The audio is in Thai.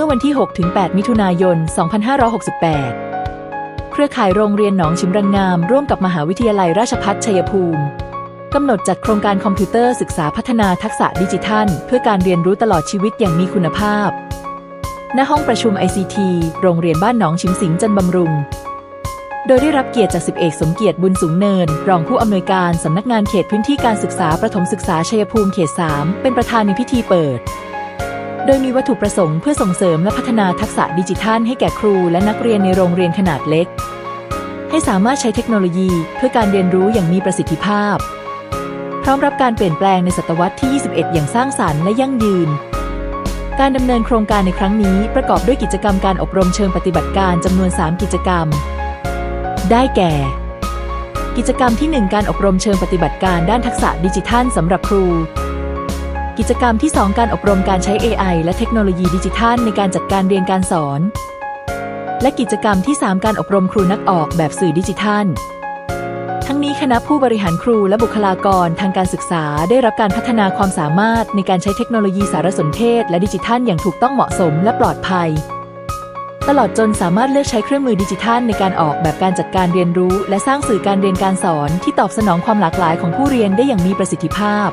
มื่อวันที่ 6-8 มิถุนายน 2568 เครือข่ายโรงเรียนหนองชิมรังงาม ร่วมกับมหาวิทยาลัยราชภัฏชัยภูมิกำหนดจัดโครงการคอมพิวเตอร์ศึกษาพัฒนาทักษะดิจิทัล เพื่อการเรียนรู้ตลอดชีวิตอย่างมีคุณภาพ ณ ห้องประชุม ICT โรงเรียนบ้านหนองชิมสิงจันบำรุง โดยได้รับเกียรติจากสิบเอกสมเกียรติบุญสูงเนิน รองผู้อำนวยการสำนักงานเขตพื้นที่การศึกษาประถมศึกษาชัยภูมิเขต 3 เป็นประธานในพิธีเปิด โดยมีวัตถุประสงค์เพื่อส่งเสริมและพัฒนาทักษะดิจิทัลให้แก่ครูและนักเรียนในโรงเรียนขนาดเล็ก ให้สามารถใช้เทคโนโลยีเพื่อการเรียนรู้อย่างมีประสิทธิภาพ พร้อมรับการเปลี่ยนแปลงในศตวรรษที่ 21 อย่างสร้างสรรค์และยั่งยืน การดำเนินโครงการในครั้งนี้ประกอบด้วยกิจกรรมการอบรมเชิงปฏิบัติการจำนวน 3 กิจกรรม ได้แก่ กิจกรรมที่ 1 การอบรมเชิงปฏิบัติการด้านทักษะดิจิทัลสำหรับครู กิจกรรมที่ 2 การอบรมการใช้ AI และเทคโนโลยีดิจิทัลในการจัดการเรียนการสอน และกิจกรรมที่ 3 การอบรมครูนักออกแบบสื่อดิจิทัล ทั้งนี้คณะผู้บริหารครูและบุคลากรทางการศึกษาได้รับการพัฒนาความสามารถในการใช้เทคโนโลยีสารสนเทศ และดิจิทัลอย่างถูกต้องเหมาะสมและปลอดภัย ตลอดจนสามารถเลือกใช้เครื่องมือดิจิทัลในการออกแบบการจัดการเรียนรู้ และสร้างสื่อการเรียนการสอนที่ตอบสนองความหลากหลายของผู้เรียนได้อย่างมีประสิทธิภาพ